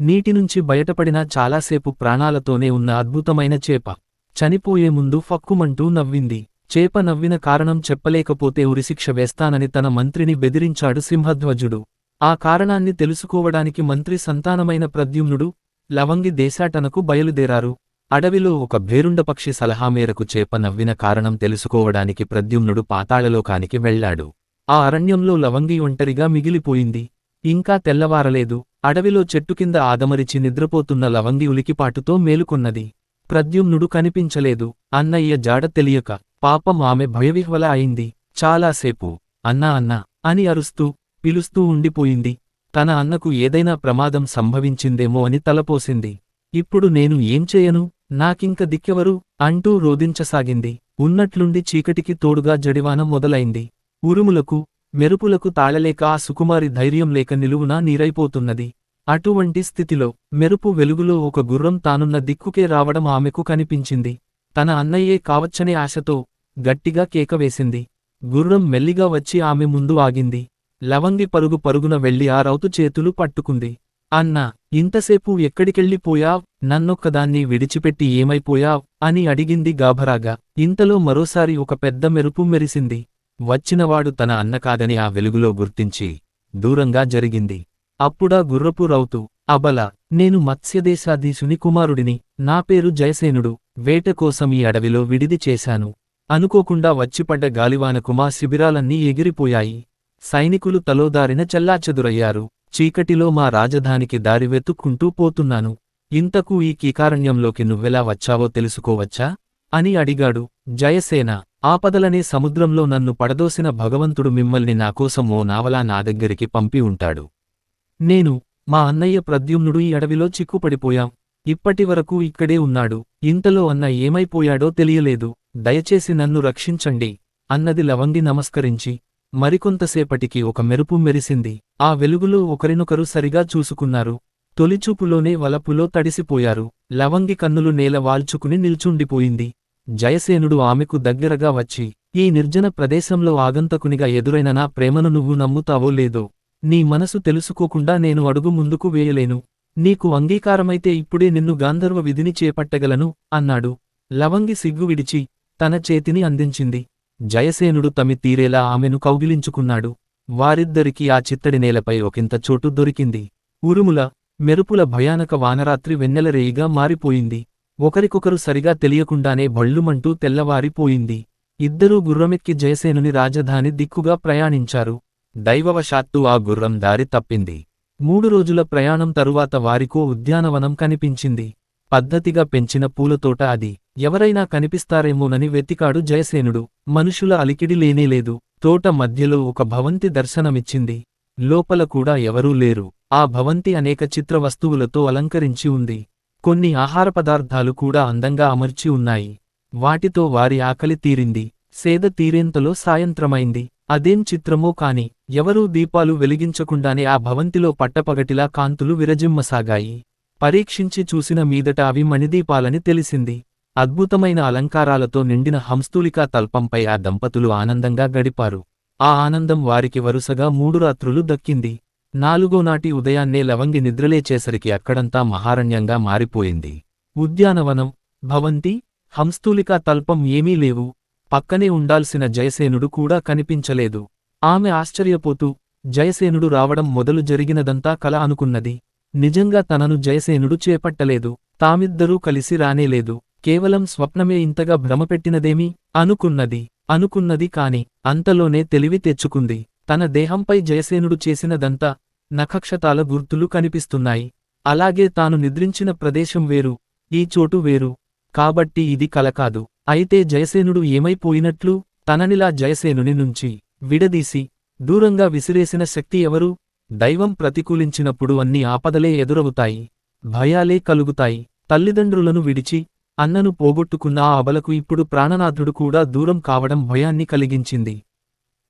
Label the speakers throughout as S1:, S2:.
S1: నీటి నుంచి బయటపడిన చాలాసేపు ప్రాణాలతోనే ఉన్న అద్భుతమైన చేప. చనిపోయే ముందు ఫక్కుమంటూ నవ్వింది. చేప నవ్విన కారణం చెప్పలేకపోతే ఉరిశిక్ష వేస్తానని తన మంత్రిని బెదిరించాడు సింహధ్వజుడు. ఆ కారణాన్ని తెలుసుకోవడానికి మంత్రి సంతానమైన ప్రద్యుమ్నుడు లవంగి దేశాటనకు బయలుదేరారు. అడవిలో ఒక భేరుండపక్షి సలహా మేరకు చేప నవ్విన కారణం తెలుసుకోవడానికి ప్రద్యుమ్నుడు పాతాళలోకానికి వెళ్ళాడు ఆ అరణ్యంలో లవంగి ఒంటరిగా మిగిలిపోయింది. ఇంకా తెల్లవారలేదు. అడవిలో చెట్టు కింద ఆదమరిచి నిద్రపోతున్న లవంగి ఉలికిపాటుతో మేలుకొన్నది. ప్రద్యుమ్నుడు కనిపించలేదు. అన్నయ్య జాడ తెలియక పాపం ఆమె భయవిహ్వల అయింది. చాలాసేపు అన్నా అన్నా అని అరుస్తూ పిలుస్తూ ఉండిపోయింది. తన అన్నకు ఏదైనా ప్రమాదం సంభవించిందేమో అని తలపోసింది. ఇప్పుడు నేను ఏం చేయను? నాకింక దిక్కెవరు అంటూ రోదించసాగింది ఉన్నట్లుండి చీకటికి తోడుగా జడివాన మొదలైంది. ఉరుములకు మెరుపులకు తాళలేక ఆ సుకుమారి ధైర్యం లేక నిలువునా నీరైపోతున్నది. అటువంటి స్థితిలో మెరుపు వెలుగులో ఒక గుర్రం తానున్న దిక్కుకే రావడం ఆమెకు కనిపించింది. తన అన్నయ్యే కావచ్చనే ఆశతో గట్టిగా కేకవేసింది గుర్రం మెల్లిగా వచ్చి ఆమె ముందు ఆగింది. లవంగి పరుగు పరుగున వెళ్ళి ఆ రౌతు చేతులు పట్టుకుంది. అన్నా ఇంతసేపు ఎక్కడికెళ్ళిపోయావ్? నన్నొక్కదాన్ని విడిచిపెట్టి ఏమైపోయావ్? అని అడిగింది గాభరాగా. ఇంతలో మరోసారి ఒక పెద్ద మెరుపు మెరిసింది. వచ్చినవాడు తన అన్న కాదని ఆ వెలుగులో గుర్తించి దూరంగా జరిగింది. అప్పుడా గుర్రపు రౌతు అబల నేను మత్స్యదేశాధీశుని కుమారుడిని నా పేరు జయసేనుడు వేట కోసం ఈ అడవిలో విడిది చేశాను. అనుకోకుండా వచ్చిపడ్డ గాలివానకు మా శిబిరాలన్నీ ఎగిరిపోయాయి. సైనికులు తలోదారిన చెల్లాచెదురయ్యారు. చీకటిలో మా రాజధానికి దారి వెతుక్కుంటూ పోతున్నాను. ఇంతకు ఈ కీకారణ్యంలోకి నువ్వెలా వచ్చావో తెలుసుకోవచ్చా? అని అడిగాడు జయసేన. ఆపదలనే సముద్రంలో నన్ను పడదోసిన భగవంతుడు మిమ్మల్ని నాకోసం ఓ నావలా నా దగ్గరికి పంపి ఉంటాడు. నేను మా అన్నయ్య ప్రద్యుమ్నుడు ఈ అడవిలో చిక్కుపడిపోయాం. ఇప్పటివరకు ఇక్కడే ఉన్నాడు. ఇంతలో అన్న ఏమైపోయాడో తెలియలేదు. దయచేసి నన్ను రక్షించండి. అన్నది లవంగి నమస్కరించి మరికొంతసేపటికి ఒక మెరుపు మెరిసింది. ఆ వెలుగులో ఒకరినొకరు సరిగా చూసుకున్నారు. తొలిచూపులోనే వలపులో తడిసిపోయారు. లవంగి కన్నులు నేల వాల్చుకుని నిల్చుండిపోయింది. జయసేనుడు ఆమెకు దగ్గరగా వచ్చి ఈ నిర్జన ప్రదేశంలో ఆగంతకునిగా ఎదురైన నా ప్రేమను నువ్వు నమ్ముతావో లేదో నీ మనసు తెలుసుకోకుండా నేను అడుగు ముందుకు వేయలేను. నీకు అంగీకారమైతే ఇప్పుడే నిన్ను గాంధర్వ విధిని చేపట్టగలను అన్నాడు. లవంగి సిగ్గు విడిచి తన చేతిని అందించింది. జయసేనుడు తమి తీరేలా ఆమెను కౌగిలించుకున్నాడు. వారిద్దరికీ ఆ చిత్తడి నేలపై ఒకంత చోటు దొరికింది. ఉరుముల మెరుపుల భయానక వానరాత్రి వెన్నెలరేయిగా మారిపోయింది. ఒకరికొకరు సరిగా తెలియకుండానే భళ్ళుమంటూ తెల్లవారిపోయింది. ఇద్దరూ గుర్రమెక్కి జయసేనుని రాజధాని దిక్కుగా ప్రయాణించారు. దైవవశాత్తు ఆ గుర్రం దారి తప్పింది. మూడు రోజుల ప్రయాణం తరువాత వారికో ఉద్యానవనం కనిపించింది. పద్ధతిగా పెంచిన పూలతోట అది. ఎవరైనా కనిపిస్తారేమోనని వెతికాడు జయసేనుడు. మనుషుల అలికిడి లేనేలేదు తోట మధ్యలో ఒక భవంతి దర్శనమిచ్చింది. లోపల కూడా ఎవరూ లేరు. ఆ భవంతి అనేక చిత్ర వస్తువులతో అలంకరించి ఉంది. కొన్ని ఆహార పదార్థాలు కూడా అందంగా అమర్చి ఉన్నాయి. వాటితో వారి ఆకలి తీరింది. సేద తీరేంతలో సాయంత్రమైంది. అదేం చిత్రమో కాని ఎవరూ దీపాలు వెలిగించకుండానే ఆ భవంతిలో పట్టపగటిలా కాంతులు విరజిమ్మసాగాయి. పరీక్షించి చూసిన మీదట అవి మణిదీపాలని తెలిసింది. అద్భుతమైన అలంకారాలతో నిండిన హంస్తూలికా తల్పంపై ఆ దంపతులు ఆనందంగా గడిపారు. ఆ ఆనందం వారికి వరుసగా మూడు రాత్రులు దక్కింది. నాలుగోనాటి ఉదయాన్నే లవంగి నిద్రలేచేసరికి అక్కడంతా మహారణ్యంగా మారిపోయింది. ఉద్యానవనం భవంతి హంస్తూలికా తల్పం ఏమీ లేవు. పక్కనే ఉండాల్సిన జయసేనుడు కూడా కనిపించలేదు. ఆమె ఆశ్చర్యపోతూ జయసేనుడు రావడం మొదలు జరిగినదంతా కల అనుకున్నది. నిజంగా తనను జయసేనుడు చేపట్టలేదు. తామిద్దరూ కలిసి రానేలేదు. కేవలం స్వప్నమే ఇంతగా భ్రమపెట్టినదేమి అనుకున్నది. అనుకున్నది కాని అంతలోనే తెలివి తెచ్చుకుంది. తన దేహంపై జయసేనుడు చేసినదంతా నఖక్షతాల గుర్తులు కనిపిస్తున్నాయి. అలాగే తాను నిద్రించిన ప్రదేశం వేరు ఈ చోటు వేరు. కాబట్టి ఇది కలకాదు అయితే జయసేనుడు ఏమైపోయినట్లు తననిలా జయసేనుని నుంచి విడదీసి దూరంగా విసిరేసిన శక్తి ఎవరు? దైవం ప్రతికూలించినప్పుడు అన్ని ఆపదలే ఎదురవుతాయి భయాలే కలుగుతాయి. తల్లిదండ్రులను విడిచి అన్నను పోగొట్టుకున్న ఆ అబలకు ఇప్పుడు ప్రాణనాథుడు కూడా దూరం కావడం భయాన్ని కలిగించింది.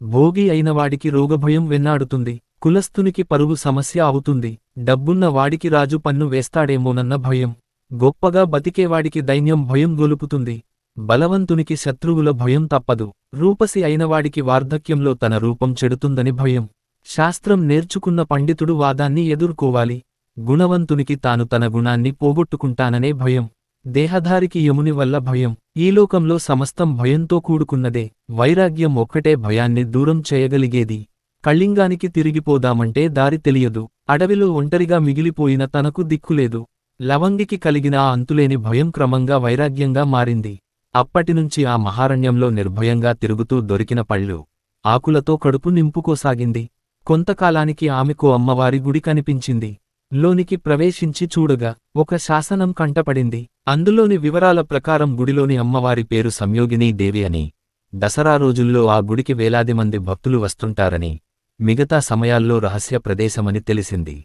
S1: భోగి అయినవాడికి రోగభయం వెన్నాడుతుంది కులస్థునికి పరువు సమస్య అవుతుంది డబ్బున్న వాడికి రాజు పన్ను వేస్తాడేమోనన్న భయం. గొప్పగా బతికేవాడికి దైన్యం భయం గొలుపుతుంది బలవంతునికి శత్రువుల భయం తప్పదు. రూపసి అయినవాడికి వార్ధక్యంలో తన రూపం చెడుతుందని భయం. శాస్త్రం నేర్చుకున్న పండితుడు వాదాన్ని ఎదుర్కోవాలి గుణవంతునికి తాను తన గుణాన్ని పోగొట్టుకుంటాననే భయం. దేహధారికి యముని వల్ల భయం. ఈ లోకంలో సమస్తం భయంతో కూడుకున్నదే. వైరాగ్యం ఒక్కటే భయాన్ని దూరం చేయగలిగేది. కళింగానికి తిరిగిపోదామంటే దారి తెలియదు. అడవిలో ఒంటరిగా మిగిలిపోయిన తనకు దిక్కులేదు లవంగికి కలిగిన ఆ అంతులేని భయం క్రమంగా వైరాగ్యంగా మారింది. అప్పటినుంచి ఆ మహారణ్యంలో నిర్భయంగా తిరుగుతూ దొరికిన పళ్ళు ఆకులతో కడుపు నింపుకోసాగింది. కొంతకాలానికి ఆమెకు అమ్మవారి గుడి కనిపించింది. లోనికి ప్రవేశించి చూడగా ఒక శాసనం కంటపడింది. అందులోని వివరాల ప్రకారం గుడిలోని అమ్మవారి పేరు సంయోగినీదేవి అని. దసరా రోజుల్లో ఆ గుడికి వేలాది మంది భక్తులు వస్తుంటారని మిగతా సమయాల్లో రహస్య ప్రదేశమని తెలిసింది.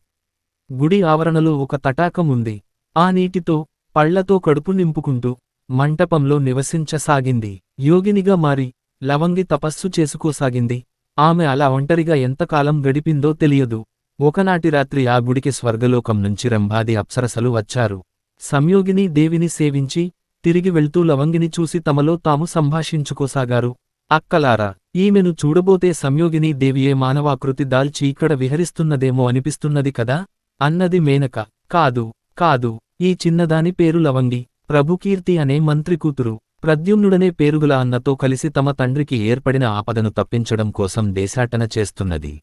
S1: గుడి ఆవరణలో ఒక తటాకం ఉంది. ఆ నీటితో పళ్ళతో కడుపు నింపుకుంటూ మంటపంలో నివసించసాగింది. యోగినిగా మారి లవంగి తపస్సు చేసుకోసాగింది. ఆమె అలా ఒంటరిగా ఎంతకాలం గడిపిందో తెలియదు. ఒకనాటి రాత్రి ఆ గుడికి స్వర్గలోకం నుంచి రంభాది అప్సరసలు వచ్చారు. సంయోగిని దేవిని సేవించి తిరిగి వెళ్తూ లవంగిని చూసి తమలో తాము సంభాషించుకోసాగారు. అక్కలారా ఈమెను చూడబోతే సంయోగిని దేవియే మానవాకృతి దాల్చి ఇక్కడ విహరిస్తున్నదేమో అనిపిస్తున్నది కదా? అన్నది మేనక. కాదు కాదు ఈ చిన్నదాని పేరు లవంగి. ప్రభుకీర్తి అనే మంత్రి కూతురు. ప్రద్యుమ్నుడనే పేరుగుల అన్నతో కలిసి తమ తండ్రికి ఏర్పడిన ఆపదను తప్పించడం కోసం దేశాటన చేస్తున్నది.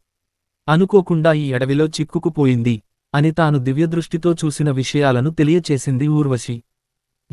S1: అనుకోకుండా ఈ అడవిలో చిక్కుకుపోయింది అని తాను దివ్యదృష్టితో చూసిన విషయాలను తెలియచేసింది ఊర్వశి.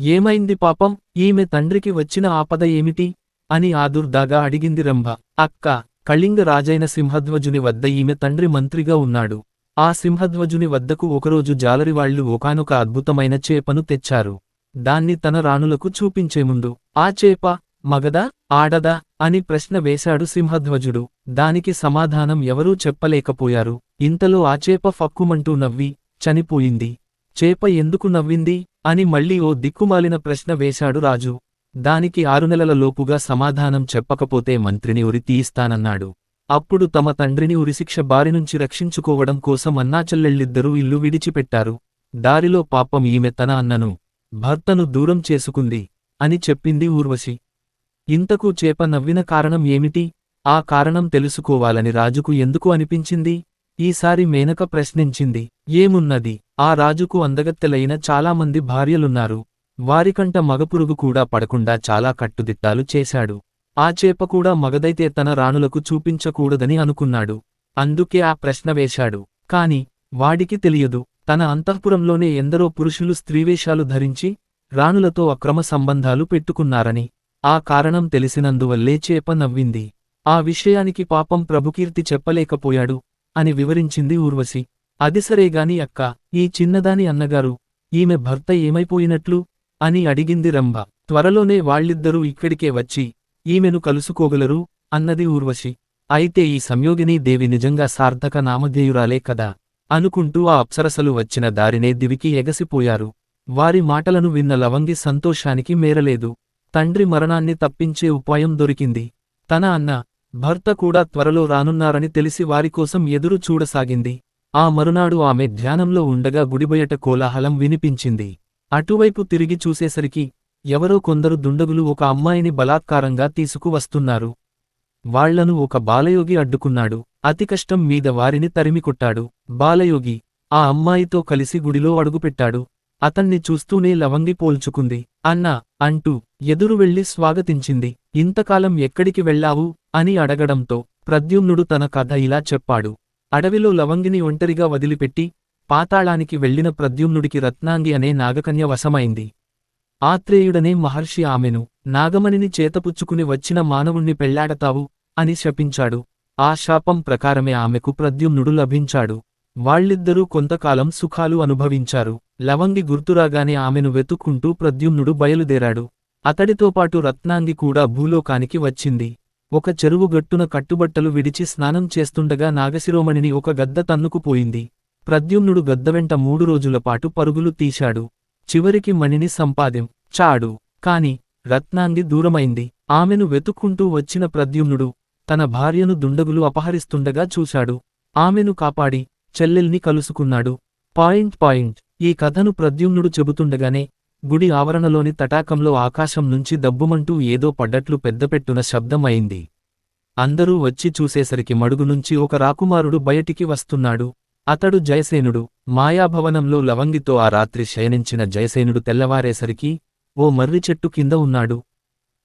S1: ఏమైంది పాపం? ఈమె తండ్రికి వచ్చిన ఆపద ఏమిటి? అని ఆదుర్దాగా అడిగింది రంభ. అక్క కళింగ రాజైన సింహధ్వజుని వద్ద ఈమె తండ్రి మంత్రిగా ఉన్నాడు. ఆ సింహధ్వజుని వద్దకు ఒకరోజు జాలరివాళ్ళు ఒకానొక అద్భుతమైన చేపను తెచ్చారు. దాన్ని తన రాణులకు చూపించే ముందు ఆ చేప మగదా ఆడదా అని ప్రశ్న వేశాడు సింహధ్వజుడు. దానికి సమాధానం ఎవరూ చెప్పలేకపోయారు. ఇంతలో ఆ చేప ఫక్కుమంటూ నవ్వి చనిపోయింది. చేప ఎందుకు నవ్వింది? అని మళ్ళీ ఓ దిక్కుమాలిన ప్రశ్న వేశాడు రాజు. దానికి ఆరు నెలల లోపుగా సమాధానం చెప్పకపోతే మంత్రిని ఉరి తీయిస్తానన్నాడు. అప్పుడు తమ తండ్రిని ఉరిశిక్ష బారినుంచి రక్షించుకోవడం కోసం అన్నాచెల్లెళ్ళిద్దరూ ఇల్లు విడిచిపెట్టారు. దారిలో పాపం ఈమె తన అన్నను భర్తను దూరం చేసుకుంది అని చెప్పింది ఊర్వశి. ఇంతకు చేప నవ్విన కారణం ఏమిటి? ఆ కారణం తెలుసుకోవాలని రాజుకు ఎందుకు అనిపించింది? ఈసారి మేనక ప్రశ్నించింది ఏమున్నది? ఆ రాజుకు అందగత్తెలైన చాలామంది భార్యలున్నారు. వారికంట మగపురుగు కూడా పడకుండా చాలా కట్టుదిట్టాలు చేశాడు. ఆ చేప కూడా మగదైతే తన రాణులకు చూపించకూడదని అనుకున్నాడు. అందుకే ఆ ప్రశ్న వేశాడు. కాని వాడికి తెలియదు తన అంతఃపురంలోనే ఎందరో పురుషులు స్త్రీవేషాలు ధరించి రాణులతో అక్రమ సంబంధాలు పెట్టుకున్నారని. ఆ కారణం తెలిసినందువల్లే చేప నవ్వింది. ఆ విషయానికి పాపం ప్రభుకీర్తి చెప్పలేకపోయాడు అని వివరించింది ఊర్వశి. అది సరేగాని అక్క ఈ చిన్నదాని అన్నగారు ఈమె భర్త ఏమైపోయినట్లు? అని అడిగింది రంభ. త్వరలోనే వాళ్ళిద్దరూ ఇక్కడికే వచ్చి ఈమెను కలుసుకోగలరు? అన్నది ఊర్వశి. అయితే ఈ సంయోగిని దేవి నిజంగా సార్థక నామధేయురాలే కదా? అనుకుంటూ ఆ అప్సరసలు వచ్చిన దారినే దివికి ఎగసిపోయారు. వారి మాటలను విన్న లవంగి సంతోషానికి మేరలేదు. తండ్రి మరణాన్ని తప్పించే ఉపాయం దొరికింది. తన అన్న భర్త కూడా త్వరలో రానున్నారని తెలిసి వారికోసం ఎదురు చూడసాగింది. ఆ మరునాడు ఆమె ధ్యానంలో ఉండగా గుడిబయట కోలాహలం వినిపించింది. అటువైపు తిరిగి చూసేసరికి ఎవరో కొందరు దుండగులు ఒక అమ్మాయిని బలాత్కారంగా తీసుకువస్తున్నారు. వాళ్ళను ఒక బాలయోగి అడ్డుకున్నాడు. అతి కష్టం మీద వారిని తరిమికొట్టాడు. బాలయోగి ఆ అమ్మాయితో కలిసి గుడిలో అడుగుపెట్టాడు. అతన్ని చూస్తూనే లవంగి పోల్చుకుంది. అన్నా అంటూ ఎదురు వెళ్ళి స్వాగతించింది. ఇంతకాలం ఎక్కడికి వెళ్ళావు? అని అడగడంతో ప్రద్యుమ్నుడు తన కథ ఇలా చెప్పాడు. అడవిలో లవంగిని ఒంటరిగా వదిలిపెట్టి పాతాళానికి వెళ్ళిన ప్రద్యుమ్నుడికి రత్నాంగి అనే నాగకన్య వశమైంది. ఆత్రేయుడనే మహర్షి ఆమెను నాగమణిని చేతపుచ్చుకుని వచ్చిన మానవుణ్ణి పెళ్ళాడతావు? అని శపించాడు. ఆ శాపం ప్రకారమే ఆమెకు ప్రద్యుమ్నుడు లభించాడు. వాళ్ళిద్దరూ కొంతకాలం సుఖాలు అనుభవించారు. లవంగి గుర్తురాగానే ఆమెను వెతుక్కుంటూ ప్రద్యుమ్నుడు బయలుదేరాడు. అతడితో పాటు రత్నాంగి కూడా భూలోకానికి వచ్చింది. ఒక చెరువుగట్టున కట్టుబట్టలు విడిచి స్నానం చేస్తుండగా నాగశిరోమణిని ఒక గద్ద తన్నుకుపోయింది ప్రద్యుమ్నుడు గద్దవెంట మూడు రోజులపాటు పరుగులు తీశాడు. చివరికి మణిని సంపాదెం చాడు. కాని రత్నాంగి దూరమైంది. ఆమెను వెతుక్కుంటూ వచ్చిన ప్రద్యుమ్నుడు తన భార్యను దుండగులు అపహరిస్తుండగా చూశాడు. ఆమెను కాపాడి చెల్లెల్ని కలుసుకున్నాడు. Point point. ఈ కథను ప్రద్యుమ్నుడు చెబుతుండగానే గుడి ఆవరణలోని తటాకంలో ఆకాశం నుంచి దబ్బుమంటూ ఏదో పడ్డట్లు పెద్దపెట్టున శబ్దం అయింది అందరూ వచ్చి చూసేసరికి మడుగు నుంచి ఒక రాకుమారుడు బయటికి వస్తున్నాడు. అతడు జయసేనుడు. మాయాభవనంలో లవంగితో ఆ రాత్రి శయనించిన జయసేనుడు తెల్లవారేసరికి ఓ మర్రి చెట్టు కింద ఉన్నాడు.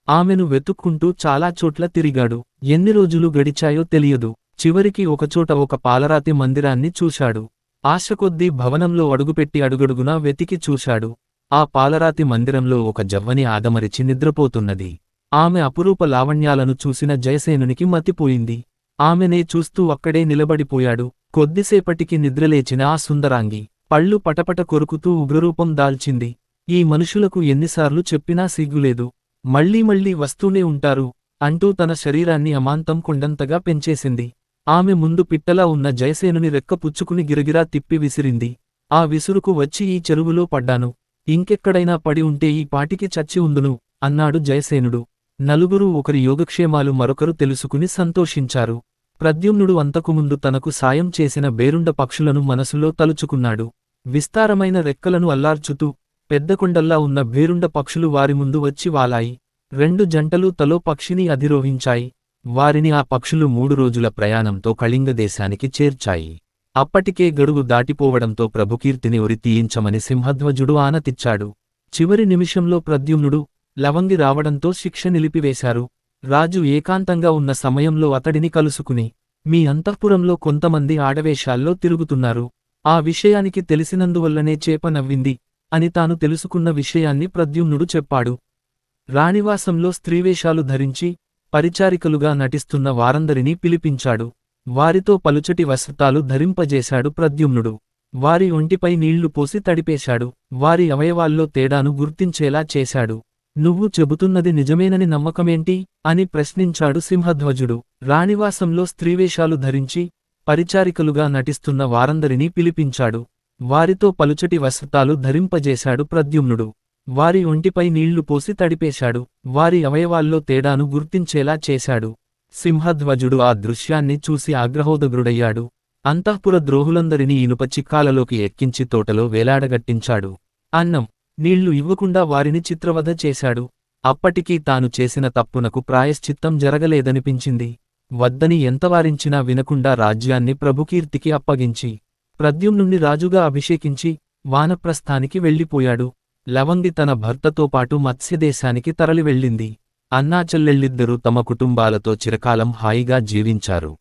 S1: ఆమెను వెతుక్కుంటూ చాలా చోట్ల తిరిగాడు. ఎన్ని రోజులు గడిచాయో తెలియదు. చివరికి ఒకచోట ఒక పాలరాతి మందిరాన్ని చూశాడు. ఆశకొద్దీ భవనంలో అడుగుపెట్టి అడుగడుగునా వెతికి చూశాడు. ఆ పాలరాతి మందిరంలో ఒక జవ్వని ఆదమరిచి నిద్రపోతున్నది. ఆమె అపురూప లావణ్యాలను చూసిన జయసేనునికి మతిపోయింది. ఆమెనే చూస్తూ అక్కడే నిలబడిపోయాడు. కొద్దిసేపటికి నిద్రలేచిన ఆ సుందరాంగి పళ్ళు పటపట కొరుకుతూ ఉగ్రరూపం దాల్చింది. ఈ మనుషులకు ఎన్నిసార్లు చెప్పినా సిగ్గులేదు. మళ్ళీ మళ్ళీ వస్తూనే ఉంటారు అంటూ తన శరీరాన్ని అమాంతం కొండంతగా పెంచేసింది. ఆమె ముందు పిట్టలా ఉన్న జయసేనుని రెక్క పుచ్చుకుని గిరగిరా తిప్పి విసిరింది. ఆ విసురుకు వచ్చి ఈ చెరువులో పడ్డాను. ఇంకెక్కడైనా పడి ఉంటే ఈ పాటికి చచ్చి ఉందును అన్నాడు జయసేనుడు. నలుగురు ఒకరి యోగక్షేమాలు మరొకరు తెలుసుకుని సంతోషించారు. ప్రద్యుమ్నుడు అంతకుముందు తనకు సాయం చేసిన బేరుండ పక్షులను మనసులో తలుచుకున్నాడు. విస్తారమైన రెక్కలను అల్లార్చుతూ పెద్దకొండల్లా ఉన్న బేరుండ పక్షులు వారి ముందు వచ్చి వాలాయి. రెండు జంటలు తలో పక్షిని అధిరోహించాయి. వారిని ఆ పక్షులు మూడు రోజుల ప్రయాణంతో కళింగ దేశానికి చేర్చాయి. అప్పటికే గడువు దాటిపోవడంతో ప్రభుకీర్తిని ఉరి తీయించమని సింహధ్వజుడు ఆనతిచ్చాడు చివరి నిమిషంలో ప్రద్యుమ్నుడు లవంగి రావడంతో శిక్ష నిలిపివేశారు. రాజు ఏకాంతంగా ఉన్న సమయంలో అతడిని కలుసుకుని మీ అంతఃపురంలో కొంతమంది ఆడవేషాల్లో తిరుగుతున్నారు. ఆ విషయానికి తెలిసినందువల్లనే చేప నవ్వింది అని తాను తెలుసుకున్న విషయాన్ని ప్రద్యుమ్నుడు చెప్పాడు. రాణివాసంలో స్త్రీవేషాలు ధరించి పరిచారికలుగా నటిస్తున్న వారందరినీ పిలిపించాడు. వారితో పలుచటి వస్త్రాలు ధరింపజేశాడు ప్రద్యుమ్నుడు. వారి ఒంటిపై నీళ్ళు పోసి తడిపేశాడు. వారి అవయవాల్లో తేడాను గుర్తించేలా చేశాడు. నువ్వు చెబుతున్నది నిజమేనని నమ్మకమేంటి? అని ప్రశ్నించాడు సింహధ్వజుడు. రాణివాసంలో స్త్రీవేషాలు ధరించి పరిచారికలుగా నటిస్తున్న వారందరినీ పిలిపించాడు. వారితో పలుచటి వస్త్రాలు ధరింపజేశాడు ప్రద్యుమ్నుడు. వారి ఒంటిపై నీళ్ళు పోసి తడిపేశాడు. వారి అవయవాల్లో తేడాను గుర్తించేలా చేశాడు. సింహధ్వజుడు ఆ దృశ్యాన్ని చూసి ఆగ్రహోదగ్రుడయ్యాడు అంతఃపుర ద్రోహులందరినీ ఇనుప చిక్కాలలోకి ఎక్కించి తోటలో వేలాడగట్టించాడు. అన్నం నీళ్ళు ఇవ్వకుండా వారిని చిత్రవధ చేశాడు. అప్పటికీ తాను చేసిన తప్పునకు ప్రాయశ్చిత్తం జరగలేదనిపించింది. వద్దని ఎంతవారించినా వినకుండా రాజ్యాన్ని ప్రభుకీర్తికి అప్పగించి ప్రద్యుమ్నుణ్ణి రాజుగా అభిషేకించి వానప్రస్థానికి వెళ్ళిపోయాడు. లవంగి తన భర్తతో పాటు మత్స్యదేశానికి తరలివెళ్ళింది. అన్నాచెల్లెళ్ళిద్దరూ తమ కుటుంబాలతో చిరకాలం హాయిగా జీవించారు.